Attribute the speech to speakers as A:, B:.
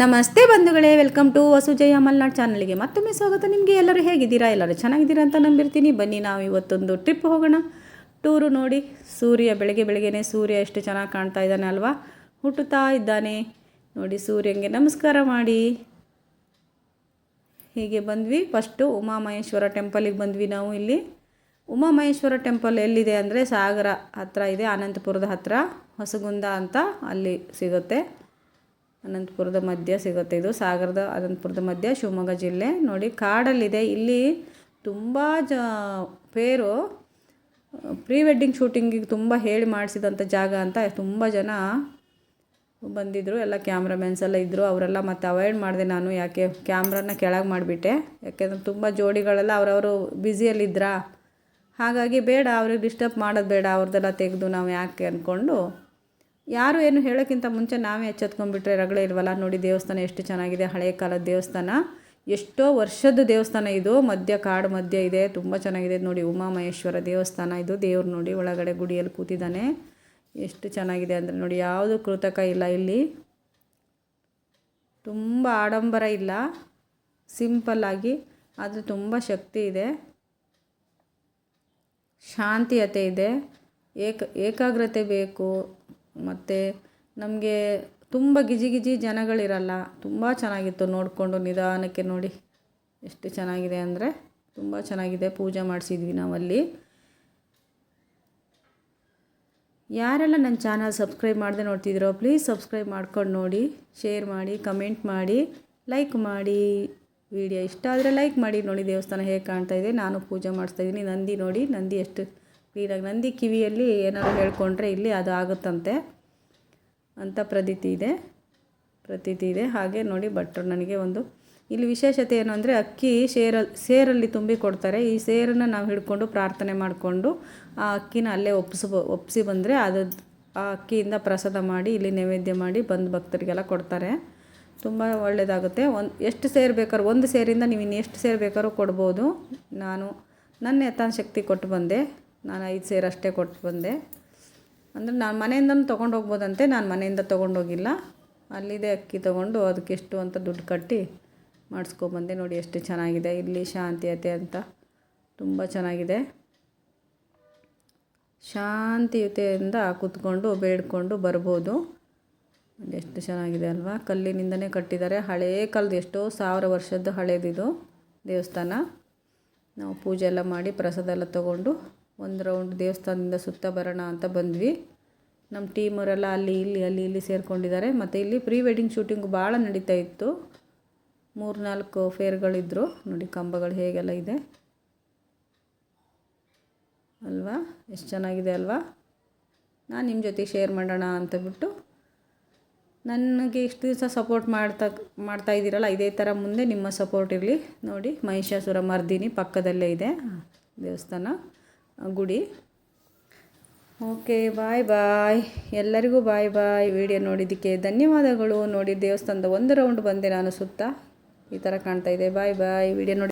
A: ನಮಸ್ತೆ ಬಂಧುಗಳೇ, welcome to ವಸುಜಯ Malnad ಚಾನಲ್ಗೆ ಮತ್ತೊಮ್ಮೆ ಸ್ವಾಗತ ನಿಮಗೆ. ಎಲ್ಲರೂ ಹೇಗಿದ್ದೀರಾ? ಎಲ್ಲರೂ ಚೆನ್ನಾಗಿದ್ದೀರಾ ಅಂತ ನಂಬಿರ್ತೀನಿ. ಬನ್ನಿ, ನಾವು ಇವತ್ತೊಂದು ಟ್ರಿಪ್ ಹೋಗೋಣ. ಟೂರು ನೋಡಿ. ಸೂರ್ಯ ಬೆಳಗ್ಗೆ ಬೆಳಗ್ಗೆನೇ ಸೂರ್ಯ ಎಷ್ಟು ಚೆನ್ನಾಗಿ ಕಾಣ್ತಾ ಇದ್ದಾನೆ ಅಲ್ವಾ? ಹುಟ್ಟುತ್ತಾ ಇದ್ದಾನೆ. ನೋಡಿ ಸೂರ್ಯನಿಗೆ ನಮಸ್ಕಾರ ಮಾಡಿ. ಹೀಗೆ ಬಂದ್ವಿ. ಫಸ್ಟು ಉಮಾಮಹೇಶ್ವರ ಟೆಂಪಲಿಗೆ ಬಂದ್ವಿ ನಾವು ಇಲ್ಲಿ. ಉಮಾಮಹೇಶ್ವರ ಟೆಂಪಲ್ ಎಲ್ಲಿದೆ ಅಂದರೆ ಸಾಗರ ಹತ್ರ ಇದೆ ಅನಂತಪುರದ ಹತ್ರ, ಹೊಸಗುಂದ ಅಂತ ಅಲ್ಲಿ ಸಿಗುತ್ತೆ. ಅನಂತಪುರದ ಮಧ್ಯ ಸಿಗುತ್ತೆ. ಇದು ಸಾಗರದ ಅನಂತಪುರದ ಮಧ್ಯ ಶಿವಮೊಗ್ಗ ಜಿಲ್ಲೆ. ನೋಡಿ, ಕಾಡಲ್ಲಿದೆ. ಇಲ್ಲಿ ತುಂಬ ಜ ಪೇರು ಪ್ರೀ ವೆಡ್ಡಿಂಗ್ ಶೂಟಿಂಗಿಗೆ ತುಂಬ ಹೇಳಿ ಮಾಡಿಸಿದಂಥ ಜಾಗ ಅಂತ ತುಂಬ ಜನ ಬಂದಿದ್ದರು ಎಲ್ಲ ಕ್ಯಾಮ್ರಾಮೆನ್ಸ್ ಎಲ್ಲ ಇದ್ದರು ಅವರೆಲ್ಲ ಮತ್ತೆ ಅವಾಯ್ಡ್ ಮಾಡಿದೆ ನಾನು. ಯಾಕೆ, ಕ್ಯಾಮ್ರಾನ ಕೆಳಗೆ ಮಾಡಿಬಿಟ್ಟೆ. ಯಾಕೆಂದ್ರೆ ತುಂಬ ಜೋಡಿಗಳೆಲ್ಲ ಅವರವರು ಬ್ಯುಸಿಯಲ್ಲಿದ್ದರಾ ಹಾಗಾಗಿ ಬೇಡ, ಅವ್ರಿಗೆ ಡಿಸ್ಟರ್ಬ್ ಮಾಡೋದು ಬೇಡ. ಅವ್ರದ್ದೆಲ್ಲ ತೆಗೆದು ನಾವು ಯಾಕೆ ಅಂದ್ಕೊಂಡು ಯಾರು ಏನು ಹೇಳೋಕ್ಕಿಂತ ಮುಂಚೆ ನಾವೇ ಎಚ್ಚೆತ್ಕೊಂಡ್ಬಿಟ್ರೆ ರಗಳೆ ಇಲ್ವಲ್ಲ? ನೋಡಿ ದೇವಸ್ಥಾನ ಎಷ್ಟು ಚೆನ್ನಾಗಿದೆ ಹಳೆಯ ಕಾಲದ ದೇವಸ್ಥಾನ. ಎಷ್ಟೋ ವರ್ಷದ ದೇವಸ್ಥಾನ ಇದು. ಮಧ್ಯ ಕಾಡು ಮಧ್ಯ ಇದೆ. ತುಂಬ ಚೆನ್ನಾಗಿದೆ. ನೋಡಿ ಉಮಾಮಹೇಶ್ವರ ದೇವಸ್ಥಾನ ಇದು. ದೇವ್ರು ನೋಡಿ ಒಳಗಡೆ ಗುಡಿಯಲ್ಲಿ ಕೂತಿದ್ದಾನೆ. ಎಷ್ಟು ಚೆನ್ನಾಗಿದೆ ಅಂದರೆ ನೋಡಿ ಯಾವುದು ಕೃತಕ ಇಲ್ಲ ಇಲ್ಲಿ. ತುಂಬ ಆಡಂಬರ ಇಲ್ಲ. ಸಿಂಪಲ್ಲಾಗಿ ಆದರೆ ತುಂಬ ಶಕ್ತಿ ಇದೆ. ಶಾಂತಿಯತೆ ಇದೆ. ಏಕ, ಏಕಾಗ್ರತೆ ಬೇಕು. ಮತ್ತು ನಮಗೆ ತುಂಬ ಗಿಜಿ ಗಿಜಿ ಜನಗಳಿರಲ್ಲ, ತುಂಬ ಚೆನ್ನಾಗಿತ್ತು ನೋಡಿಕೊಂಡು ನಿಧಾನಕ್ಕೆ ನೋಡಿ ಎಷ್ಟು ಚೆನ್ನಾಗಿದೆ ಅಂದರೆ ತುಂಬ ಚೆನ್ನಾಗಿದೆ ಪೂಜೆ ಮಾಡಿಸಿದ್ವಿ ನಾವಲ್ಲಿ. ಯಾರೆಲ್ಲ ನನ್ನ ಚಾನಲ್ ಸಬ್ಸ್ಕ್ರೈಬ್ ಮಾಡದೆ ನೋಡ್ತಿದ್ದೀರೋ ಪ್ಲೀಸ್ ಸಬ್ಸ್ಕ್ರೈಬ್ ಮಾಡ್ಕೊಂಡು ನೋಡಿ ಶೇರ್ ಮಾಡಿ ಕಮೆಂಟ್ ಮಾಡಿ ಲೈಕ್ ಮಾಡಿ. ವಿಡಿಯೋ ಇಷ್ಟ ಆದರೆ ಲೈಕ್ ಮಾಡಿ. ನೋಡಿ ದೇವಸ್ಥಾನ ಹೇಗೆ ಕಾಣ್ತಾ ಇದೆ. ನಾನು ಪೂಜೆ ಮಾಡಿಸ್ತಾಯಿದ್ದೀನಿ ನಂದಿ ನೋಡಿ, ನಂದಿ ಎಷ್ಟು ಕ್ಲೀನಾಗಿ ನಂದಿ ಕಿವಿಯಲ್ಲಿ ಏನಾದ್ರು ಹೇಳ್ಕೊಂಡ್ರೆ ಇಲ್ಲಿ ಅದು ಆಗುತ್ತಂತೆ ಅಂತ ಪ್ರತೀತಿ ಇದೆ. ಪ್ರತೀತಿ ಇದೆ. ಹಾಗೆ ನೋಡಿ ಭಟ್ರು ನನಗೆ ಒಂದು ಇಲ್ಲಿ ವಿಶೇಷತೆ ಏನು ಅಂದರೆ ಅಕ್ಕಿ ಸೇರ, ಸೇರಲ್ಲಿ ತುಂಬಿ ಕೊಡ್ತಾರೆ. ಈ ಸೇರನ್ನು ನಾವು ಹಿಡ್ಕೊಂಡು ಪ್ರಾರ್ಥನೆ ಮಾಡಿಕೊಂಡು ಆ ಅಕ್ಕಿನ ಅಲ್ಲೇ ಒಪ್ಪಿಸ್ಬೋ, ಒಪ್ಪಿಸಿ ಬಂದರೆ ಅದು ಆ ಅಕ್ಕಿಯಿಂದ ಪ್ರಸಾದ ಮಾಡಿ ಇಲ್ಲಿ ನೈವೇದ್ಯ ಮಾಡಿ ಬಂದು ಭಕ್ತರಿಗೆಲ್ಲ ಕೊಡ್ತಾರೆ. ತುಂಬ ಒಳ್ಳೆಯದಾಗುತ್ತೆ ಒಂದು, ಎಷ್ಟು ಸೇರು ಬೇಕಾದ್ರೂ, ಒಂದು ಸೇರಿಂದ ನೀವು ಇನ್ನು ಎಷ್ಟು ಸೇರು ಬೇಕಾದ್ರೂ ಕೊಡ್ಬೋದು. ನಾನು, ನನ್ನ ಯಥಾನ್ ಶಕ್ತಿ ಕೊಟ್ಟು ಬಂದೆ. ನಾನು ಐದು ಸೇರು ಅಷ್ಟೇ ಕೊಟ್ಟು ಬಂದೆ. ಅಂದರೆ ನಾನು ಮನೆಯಿಂದನೂ ತೊಗೊಂಡು ಹೋಗ್ಬೋದಂತೆ, ನಾನು ಮನೆಯಿಂದ ತೊಗೊಂಡೋಗಿಲ್ಲ ಅಲ್ಲಿದೆ ಅಕ್ಕಿ ತೊಗೊಂಡು ಅದಕ್ಕೆ ಎಷ್ಟು ಅಂತ ದುಡ್ಡು ಕಟ್ಟಿ ಮಾಡಿಸ್ಕೊಬಂದೆ ನೋಡಿ ಎಷ್ಟು ಚೆನ್ನಾಗಿದೆ. ಇಲ್ಲಿ ಶಾಂತಿಯತೆ ಅಂತ ತುಂಬ ಚೆನ್ನಾಗಿದೆ. ಶಾಂತಿಯುತೆಯಿಂದ ಕೂತ್ಕೊಂಡು ಬೇಡ್ಕೊಂಡು ಬರ್ಬೋದು. ಎಷ್ಟು ಚೆನ್ನಾಗಿದೆ ಅಲ್ವಾ? ಕಲ್ಲಿನಿಂದನೇ ಕಟ್ಟಿದ್ದಾರೆ. ಹಳೇ ಕಾಲದ ಎಷ್ಟೋ ಸಾವಿರ ವರ್ಷದ್ದು ಹಳೇದಿದು ದೇವಸ್ಥಾನ. ನಾವು ಪೂಜೆ ಎಲ್ಲ ಮಾಡಿ ಪ್ರಸಾದ ಎಲ್ಲ ತೊಗೊಂಡು ಒಂದು ರೌಂಡ್ ದೇವಸ್ಥಾನದಿಂದ ಸುತ್ತ ಬರೋಣ ಅಂತ ಬಂದ್ವಿ. ನಮ್ಮ ಟೀಮವರೆಲ್ಲ ಅಲ್ಲಿ, ಇಲ್ಲಿ ಅಲ್ಲಿ, ಇಲ್ಲಿ ಸೇರಿಕೊಂಡಿದ್ದಾರೆ. ಮತ್ತು ಇಲ್ಲಿ ಪ್ರೀ ವೆಡ್ಡಿಂಗ್ ಶೂಟಿಂಗು ಭಾಳ ನಡೀತಾ ಇತ್ತು. ಮೂರು ನಾಲ್ಕು ಫೇರ್ಗಳಿದ್ದರು ನೋಡಿ ಕಂಬಗಳು ಹೇಗೆಲ್ಲ ಇದೆ. ಅಲ್ವಾ? ಎಷ್ಟು ಚೆನ್ನಾಗಿದೆ ಅಲ್ವಾ? ನಾನು ನಿಮ್ಮ ಜೊತೆ ಶೇರ್ ಮಾಡೋಣ ಅಂತ ಬಿಟ್ಟು. ನನಗೆ ಇಷ್ಟು ದಿವಸ ಸಪೋರ್ಟ್ ಮಾಡ್ತಾ ಮಾಡ್ತಾ ಇದ್ದೀರಲ್ಲ, ಇದೇ ಥರ ಮುಂದೆ ನಿಮ್ಮ ಸಪೋರ್ಟ್ ಇರಲಿ. ನೋಡಿ, ಮಹಿಷಾಸುರ ಮರ್ದಿನಿ ಪಕ್ಕದಲ್ಲೇ ಇದೆ. ದೇವಸ್ಥಾನ. ಗುಡಿ. Okay, bye bye. ಎಲ್ಲರಿಗೂ ಬಾಯ್ ಬಾಯ್. ವಿಡಿಯೋ ನೋಡಿದ್ದಕ್ಕೆ ಧನ್ಯವಾದಗಳು. ನೋಡಿ ದೇವಸ್ಥಾನದ ಒಂದು ರೌಂಡ್ ಬಂದೆ ನಾನು ಸುತ್ತ. ಈ ಥರ ಕಾಣ್ತಾ ಇದೆ. ಬಾಯ್ ಬಾಯ್. ವಿಡಿಯೋ ನೋಡಿ